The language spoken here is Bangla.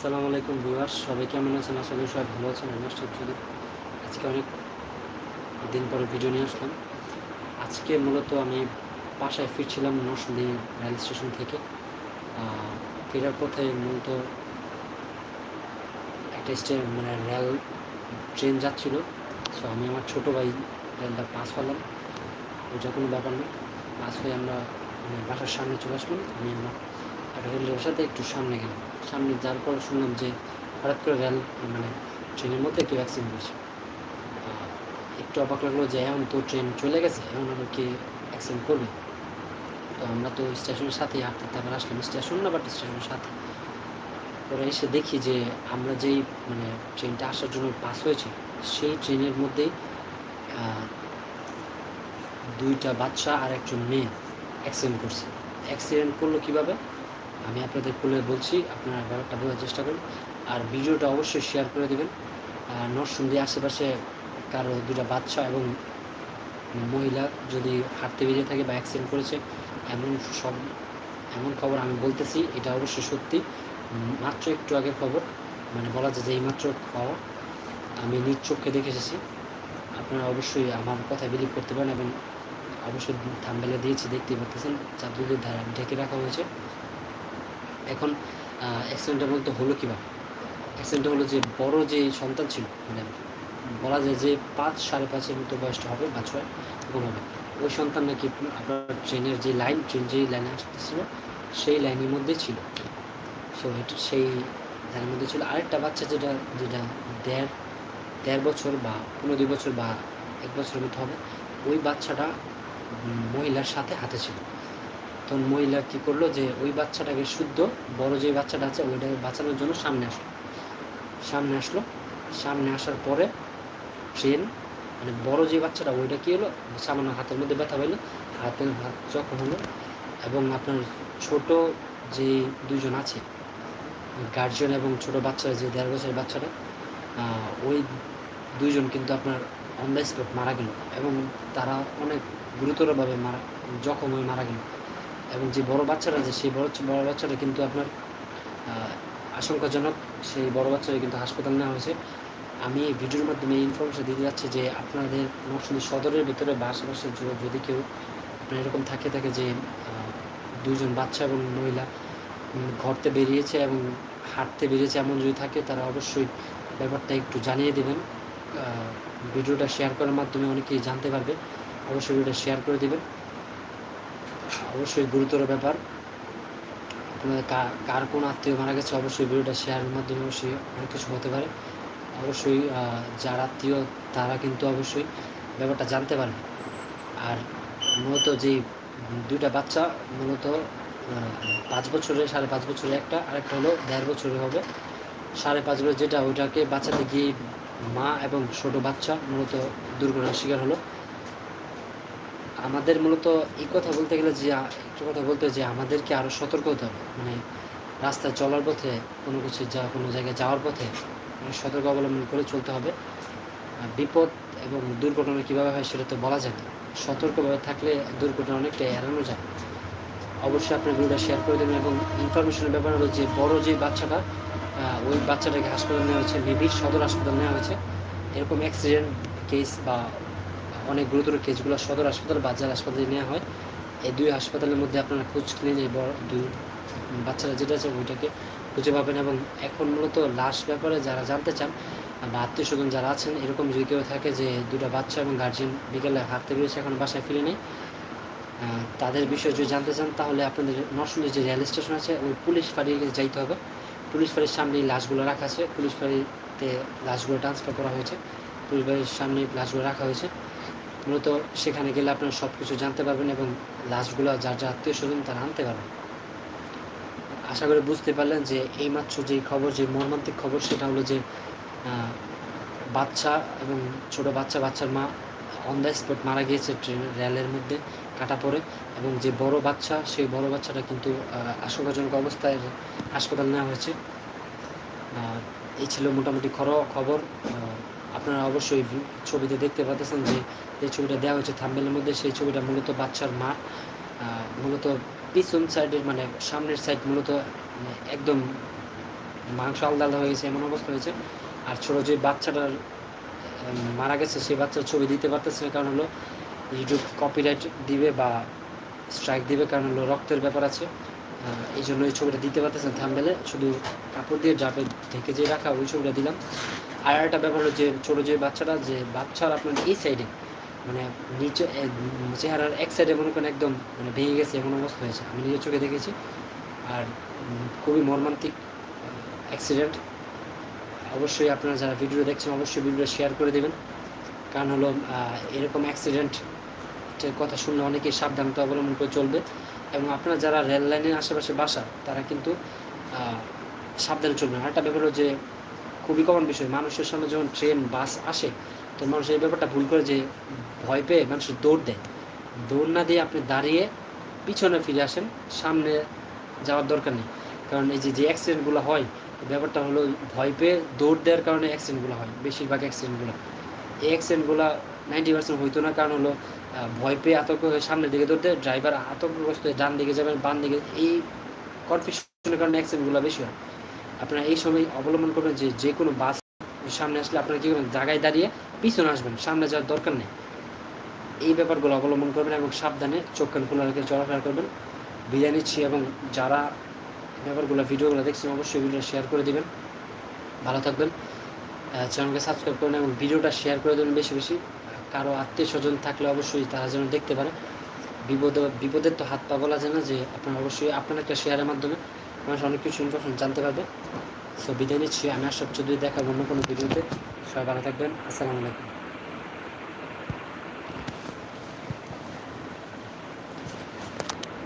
আসসালামু আলাইকুম ভিউয়ার্স, সবাই কেমন আছেন? আশা করি সবাই ভালো আছেন, আমি আশরাফ চৌধুরী। আজকে অনেক দিন পরে ভিডিও নিয়ে আসলাম। আজকে মূলত আমি বাসায় ফিরছিলাম নরসিংদী রেল স্টেশন থেকে। ফেরার পথে মূলত একটা স্টে মানে রেল ট্রেন যাচ্ছিল। সো আমি আমার ছোটো ভাই রেলটা পাস হলাম ওইটা কোনো ব্যাপার না। পাস হয়ে আমরা মানে বাসার সামনে চলে আসলাম। আমি আমার রেলের সাথে একটু সামনে গেলাম। সামনে যাওয়ার পর শুনলাম যে হঠাৎ করে রেল মানে ট্রেনের মধ্যে একটু অ্যাক্সিডেন্ট হয়েছে। একটু অবাক লাগল যে এখন তো ট্রেন চলে গেছে, এখন আবার কি অ্যাক্সিডেন্ট করবে? তো আমরা তো স্টেশনের সাথেই হাঁটতে, তারপর আসলাম স্টেশন না বাট স্টেশনের সাথে। পরে এসে দেখি যে আমরা যেই মানে ট্রেনটা আসার জন্য পাস হয়েছে, সেই ট্রেনের মধ্যেই দুইটা বাচ্চা আর একজন মেয়ে অ্যাক্সিডেন্ট করছে। অ্যাক্সিডেন্ট করল কীভাবে? আমি আপনাদের খুলে বলছি, আপনারা ব্যাপারটা বোঝার চেষ্টা করুন। আর ভিডিওটা অবশ্যই শেয়ার করে দেবেন। আর নরসিংদী আশেপাশে কারও দুটা বাচ্চা এবং মহিলা যদি হাঁটতে বেরিয়ে থাকে বা অ্যাক্সিডেন্ট করেছে, এমন সব, এমন খবর আমি বলতেছি, এটা অবশ্যই সত্যি। মাত্র একটু আগের খবর মানে বলা যায় যে এইমাত্র খবর আমি নিজ চোখে দেখে এসেছি। আপনারা অবশ্যই আমার কথা বিলিভ করতে পারেন এবং অবশ্যই থাম্বেলে দিয়েছি, দেখতেই পাচ্ছেন চারদিকে ধা- ঢেকে রাখা হয়েছে। এখন অ্যাক্সিডেন্টটা বলতে হলো কীভাবে? অ্যাক্সিডেন্টটা হলো যে বড় যে সন্তান ছিল মানে বলা যায় যে পাঁচ, সাড়ে পাঁচের মতো বয়সটা হবে বা ছয়, এরকম হবে। ওই সন্তান নাকি আপনার ট্রেনের যে লাইন ট্রেন যেই লাইনে আসতেছিল, সেই লাইনের মধ্যে ছিল। সো এটা সেই লাইনের মধ্যে ছিল। আরেকটা বাচ্চা যেটা যেটা দেড় দেড় বছর বা পনেরো দুই বছর বা এক বছরের মতো হবে, ওই বাচ্চাটা মহিলার সাথে হাতে ছিল। তখন মহিলা কী করল যে, ওই বাচ্চাটাকে শুদ্ধ, বড় যে বাচ্চাটা আছে ওইটাকে বাঁচানোর জন্য সামনে আসলো। সামনে আসলো, সামনে আসার পরে ট্রেন মানে বড় যে বাচ্চাটা, ওইটা কী হলো? সামান্য হাতের মধ্যে ব্যথা পাইলো। হাতের হাত যখন হলো এবং আপনার ছোট যে দুজন আছে গার্জিয়ান এবং ছোট বাচ্চা যে দেড় বছরের বাচ্চাটা ওই দুইজন কিন্তু আপনার অন দ্য স্পট মারা গেল এবং তারা অনেক গুরুতরভাবে মারা, জখম হয়ে মারা গেল। এবং যে বড় বাচ্চারা আছে, সেই বড় বড় বাচ্চাটা কিন্তু আপনার আশঙ্কাজনক সেই বড় বাচ্চাটা কিন্তু হাসপাতাল নেওয়া হয়েছে। আমি এই ভিডিওর মাধ্যমে ইনফরমেশন দিতে যাচ্ছি যে আপনাদের নরসিংদী সদরের ভিতরে বা আশেপাশে যদি- যদি কেউ আপনার এরকম থাকে থাকে যে দুজন বাচ্চা এবং মহিলা ঘরতে বেরিয়েছে এবং হাঁটতে বেরিয়েছে এমন যদি থাকে, তারা অবশ্যই ব্যাপারটা একটু জানিয়ে দেবেন। ভিডিওটা শেয়ার করার মাধ্যমে অনেকেই জানতে পারবে। অবশ্যই ভিডিওটা শেয়ার করে দেবেন। অবশ্যই গুরুতর ব্যাপার। আপনাদের কার কোন আত্মীয় মারা গেছে অবশ্যই ভিডিওটা শেয়ারের মাধ্যমে অবশ্যই অনেক কিছু হতে পারে। অবশ্যই যার আত্মীয় তারা কিন্তু অবশ্যই ব্যাপারটা জানতে পারবে। আর মূলত যেই দুইটা বাচ্চা, মূলত পাঁচ বছরের, সাড়ে পাঁচ বছরের একটা, আরেকটা হলো দেড় বছরের হবে। সাড়ে পাঁচ বছর যেটা, ওইটাকে বাঁচাতে গিয়ে মা এবং ছোট বাচ্চা মূলত দুর্ঘটনার শিকার হলো। আমাদের মূলত এই কথা বলতে গেলে যে, একটু কথা বলতে যে আমাদেরকে আরও সতর্ক হতে হবে। মানে রাস্তায় চলার পথে, কোনো কিছু যা, কোনো জায়গায় যাওয়ার পথে মানে সতর্ক অবলম্বন করে চলতে হবে। বিপদ এবং দুর্ঘটনা কীভাবে হয় সেটা তো বলা যায় না। সতর্কভাবে থাকলে দুর্ঘটনা অনেকটা এড়ানো যায়। অবশ্যই আপনার ভিডিওটা শেয়ার করে দেবেন এবং ইনফরমেশনের ব্যাপার হলো যে, বড় যে বাচ্চাটা ওই বাচ্চাটাকে হাসপাতাল নেওয়া হয়েছে মেবি সদর হাসপাতাল নেওয়া হয়েছে। এরকম অ্যাক্সিডেন্ট কেস বা অনেক গুরুতর কেসগুলো সদর হাসপাতাল বাজার হাসপাতালে নেওয়া হয়। এই দুই হাসপাতালের মধ্যে আপনারা খোঁজ নিয়ে যে বড় দুই বাচ্চারা যেটা আছে ওইটাকে খুঁজে পাবেন এবং এখন মূলত লাশ ব্যাপারে যারা জানতে চান বা আত্মীয় স্বজন যারা আছেন, এরকম যদি কেউ থাকে যে দুটো বাচ্চা এবং গার্জিয়ান বিকেলে হাঁটতে বেরিয়েছে এখন বাসায় ফিরে নেই তাদের বিষয়ে যদি জানতে চান, তাহলে আপনাদের নরসিংদী যে রেল স্টেশন আছে, ওই পুলিশ ফাঁড়ির কাছে যাইতে হবে। পুলিশ ফাঁড়ির সামনেই লাশগুলো রাখা আছে। পুলিশ ফাঁড়িতে লাশগুলো ট্রান্সফার করা হয়েছে। পুলিশ বাড়ির সামনে লাশগুলো রাখা হয়েছে। মূলত সেখানে গেলে আপনারা সব কিছু জানতে পারবেন এবং লাশগুলো যার যার আত্মীয় স্বজন তারা আনতে পারবেন। আশা করি বুঝতে পারলেন যে এইমাত্র যে খবর, যে মর্মান্তিক খবর, সেটা হলো যে বাচ্চা এবং ছোট বাচ্চা, বাচ্চার মা অন দ্য স্পট মারা গিয়েছে ট্রেন রেলের মধ্যে কাটা পড়ে এবং যে বড় বাচ্চা, সেই বড় বাচ্চাটা কিন্তু আশঙ্কাজনক অবস্থায় হাসপাতাল নেওয়া হয়েছে। এই ছিল মোটামুটি খর, খবর। আপনারা অবশ্যই ছবিতে দেখতে পাচ্ছেন যে যে ছবিটা দেওয়া হয়েছে থাম্বেলের মধ্যে, সেই ছবিটা মূলত বাচ্চার মা মূলত পিছন সাইডের মানে সামনের সাইড মূলত মানে একদম মাংস আলাদা আলাদা হয়ে গেছে, এমন অবস্থা হয়েছে। আর ছোটো যে বাচ্চাটার মারা গেছে সেই বাচ্চার ছবি দিতে পারতেছে না, কারণ হলো ইউটিউব কপিরাইট দিবে বা স্ট্রাইক দিবে, কারণ হলো রক্তের ব্যাপার আছে। এই জন্য এই ছবিটা দিতে পারতেছেন থামবেলে। শুধু কাপড় দিয়ে জাপে ঢেকে যে রাখা, ওই ছবিটা দিলাম। আর একটা ব্যাপার হলো যে ছোটো যে বাচ্চাটা, যে বাচ্চার আপনার এই সাইডে মানে নিচে চেহারার এক সাইডে মনে করেন একদম মানে ভেঙে গেছে, এমন অবস্থা হয়েছে। আমি নিজের চোখে দেখেছি। আর খুবই মর্মান্তিক অ্যাক্সিডেন্ট অবশ্যই আপনারা যারা ভিডিও দেখছেন, অবশ্যই ভিডিও শেয়ার করে দেবেন। কারণ হলো এরকম অ্যাক্সিডেন্টের কথা শুনলে অনেকেই সাবধানতা অবলম্বন করে চলবে। এবং আপনারা যারা রেল লাইনের আশেপাশে বাসা, তারা কিন্তু সাবধানে চলবেন। আরেকটা ব্যাপার হলো যে খুবই কমন বিষয়। মানুষের সামনে যখন ট্রেন বাস আসে তো মানুষ এই ব্যাপারটা ভুল করে যে ভয় পেয়ে মানুষ দৌড় দেয়। দৌড় না দিয়ে আপনি দাঁড়িয়ে পিছনে ফিরে আসেন, সামনে যাওয়ার দরকার নেই। কারণ এই যে যে অ্যাক্সিডেন্টগুলো হয় ব্যাপারটা হলো ভয় পেয়ে দৌড় দেওয়ার কারণে অ্যাক্সিডেন্টগুলো হয়, বেশিরভাগ অ্যাক্সিডেন্টগুলো এই অ্যাক্সিডেন্টগুলো নাইনটি পার্সেন্ট হইতো না, কারণ হলো ভয় পেয়ে আতঙ্ক হয়ে সামনের দিকে দৌড়তে ড্রাইভার আতঙ্কগ্রস্ত হয়ে ডান দিকে যাবেন, বাম দিকে, এই কনফিউশনের কারণে অ্যাক্সিডেন্টগুলো বেশি হয়। আপনারা এই সময় অবলম্বন করবেন যে যে কোনো বাস সামনে আসলে আপনারা কী করবেন? জায়গায় দাঁড়িয়ে পিছনে আসবেন, সামনে যাওয়ার দরকার নেই। এই ব্যাপারগুলো অবলম্বন করবেন এবং সাবধানে চোখ কান খোলা রেখে চলাফেরা করবেন। বিরিয়ানি নিচ্ছি এবং যারা ব্যাপারগুলো, ভিডিওগুলো দেখছেন, অবশ্যই ভিডিও শেয়ার করে দেবেন। ভালো থাকবেন। চ্যানেলকে সাবস্ক্রাইব করুন এবং ভিডিওটা শেয়ার করে দেবেন বেশি বেশি। কারও আত্মীয় স্বজন থাকলে অবশ্যই তারা যেন দেখতে পারে। বিপদ, বিপদের তো হাত পা বলা যায় না যে আপনারা অবশ্যই আপনার একটা শেয়ারের মাধ্যমে মানুষ অনেক কিছু ইনফরমেশন জানতে পারবে সো বিদায় নিচ্ছি। আমি আশা চৌধুরী দেখাবো অন্য কোনো ভিডিওতে। সবাই ভালো থাকবেন। আসসালামু আলাইকুম।